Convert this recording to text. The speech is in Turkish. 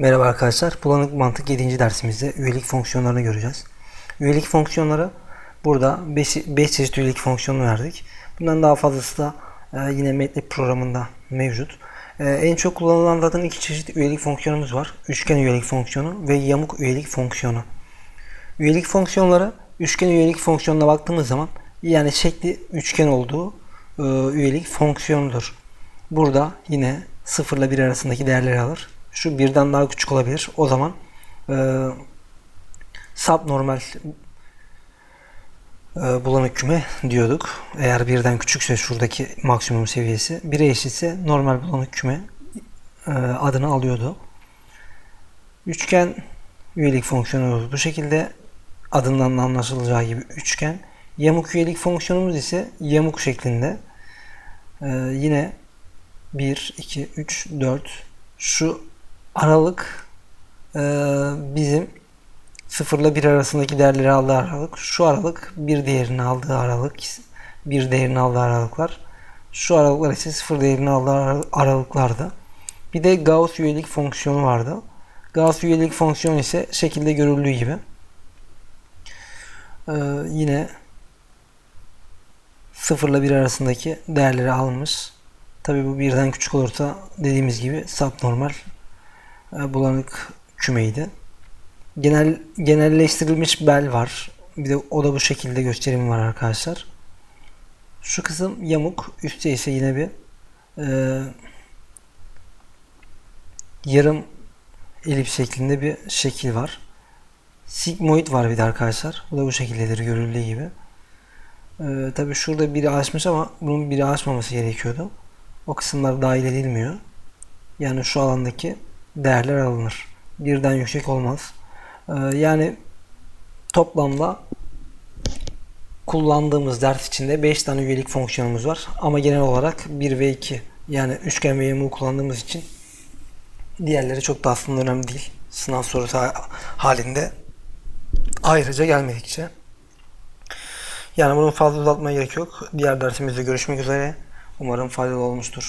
Merhaba arkadaşlar. Bulanık mantık 7. dersimizde üyelik fonksiyonlarını göreceğiz. Üyelik fonksiyonları burada 5, 5 çeşit üyelik fonksiyonu verdik. Bundan daha fazlası da e, yine MATLAB programında mevcut. E, en çok kullanılan zaten iki çeşit üyelik fonksiyonumuz var. Üçgen üyelik fonksiyonu ve yamuk üyelik fonksiyonu. Üyelik fonksiyonları üçgen üyelik fonksiyonuna baktığımız zaman yani şekli üçgen olduğu e, üyelik fonksiyonudur. Burada yine 0 ile 1 arasındaki değerleri alır. Şu birden daha küçük olabilir. O zaman e, subnormal e, bulanık küme diyorduk. Eğer birden küçükse şuradaki maksimum seviyesi 1'e eşitse normal bulanık küme e, adını alıyordu. Üçgen üyelik fonksiyonu bu şekilde adından da anlaşılacağı gibi üçgen. Yamuk üyelik fonksiyonumuz ise yamuk şeklinde. Ee, yine 1, 2, 3, 4 şu aralık e, bizim 0 ile 1 arasındaki değerleri aldığı aralık. Şu aralık bir değerini aldığı aralık. Bir değerini aldığı aralıklar. Şu aralıklar ise 0 değerini aldığı ara- aralıklardı. Bir de Gauss üyelik fonksiyonu vardı. Gauss üyelik fonksiyonu ise şekilde görüldüğü gibi. Ee, yine 0 ile 1 arasındaki değerleri almış. Tabi bu birden küçük olursa dediğimiz gibi subnormal bulanık kümeydi. Genel genelleştirilmiş bel var. Bir de o da bu şekilde gösterimi var arkadaşlar. Şu kısım yamuk, üstte ise yine bir e, yarım elips şeklinde bir şekil var. Sigmoid var bir de arkadaşlar. Bu da bu şekildedir görüldüğü gibi. Ee, Tabi şurada biri açmış ama bunun biri açmaması gerekiyordu. O kısımlar dahil edilmiyor. Yani şu alandaki değerler alınır. Birden yüksek olmaz. Ee, yani toplamda kullandığımız ders içinde 5 tane üyelik fonksiyonumuz var. Ama genel olarak 1 ve 2 yani üçgen ve yamuğu kullandığımız için diğerleri çok da aslında önemli değil. Sınav sorusu ha- halinde ayrıca gelmedikçe. Yani bunun fazla uzatmaya gerek yok. Diğer dersimizde görüşmek üzere. Umarım faydalı olmuştur.